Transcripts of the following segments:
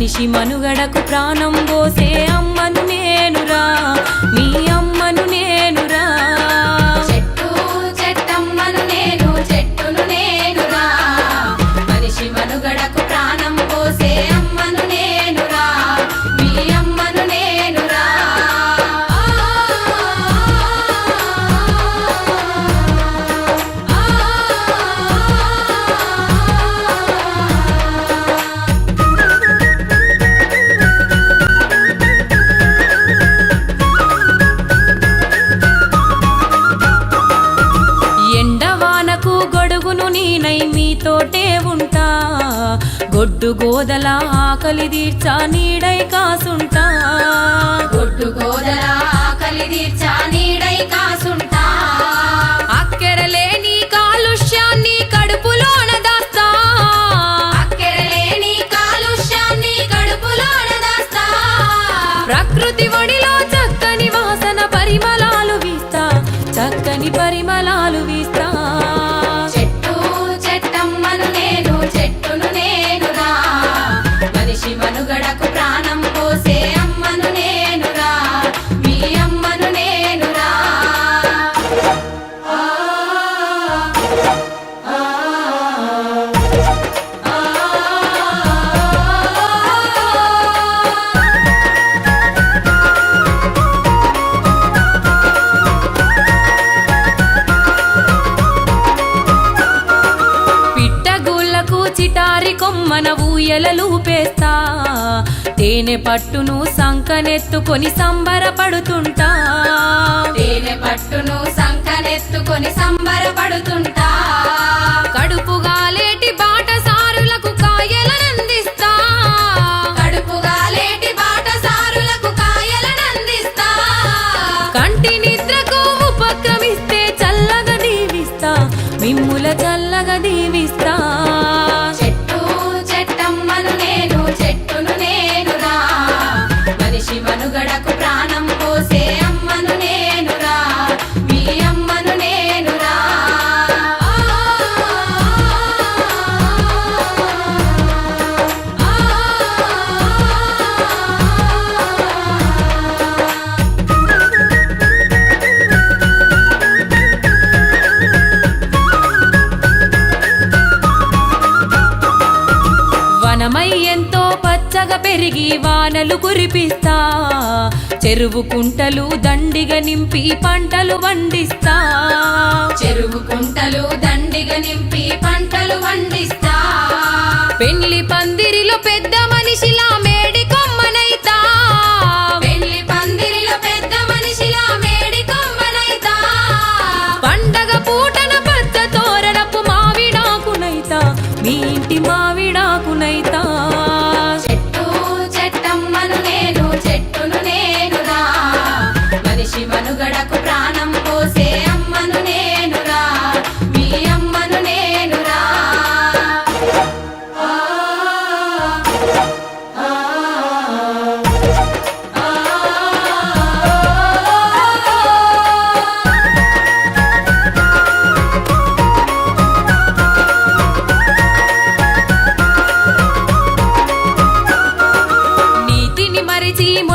మనిషి మనుగడకు ప్రాణం పోసే అమ్మను నేనురా. మీ గొడ్డు గోదల ఆకలి తీర్చా నీడై కాసుంటా. గొడ్డు గోదల ఆకలి తీర్చా నీడై కాసు కొమ్మన ఊయలలు పేస్తా. తేనె పట్టును సంకనెత్తుకొని సంబరపడుతుంటా. తేనె పట్టును సంకనెత్తుకొని సంబరపడుతుంటా. కడుపుగా లేటి బాటసారులకు కాయలనందిస్తా. కడుపుగా లేటి బాటసారులకు కాయలనందిస్తా. కంటి నిద్రకు ఉపక్రమిస్తే చల్లగా దీవిస్తా. మిమ్ముల చల్లగా దీవిస్తా. మనుగడకు ప్రాణం పోసే అమ్మను నేనురా మీ అమ్మను నేనురా వనమై ఎంతో పచ్చగా పెరిగి వానలు కురిపిస్తా. చెరువు కుంటలు దండిగా నింపి పంటలు వండిస్తా చెరువు కుంటలు దండిగా నింపి పంటలు వండిస్తా పెళ్ళి పందిరిలో పెద్ద మనిషి మనుగడకు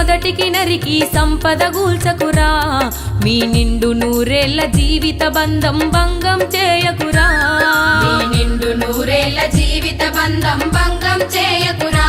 మొదటికి నరికి సంపద గూల్చకురా. మీ నిండు నూరేళ్ళ జీవిత బంధం భంగం చేయకురా. నిండు నూరేళ్ళ జీవిత బంధం భంగం చేయకురా.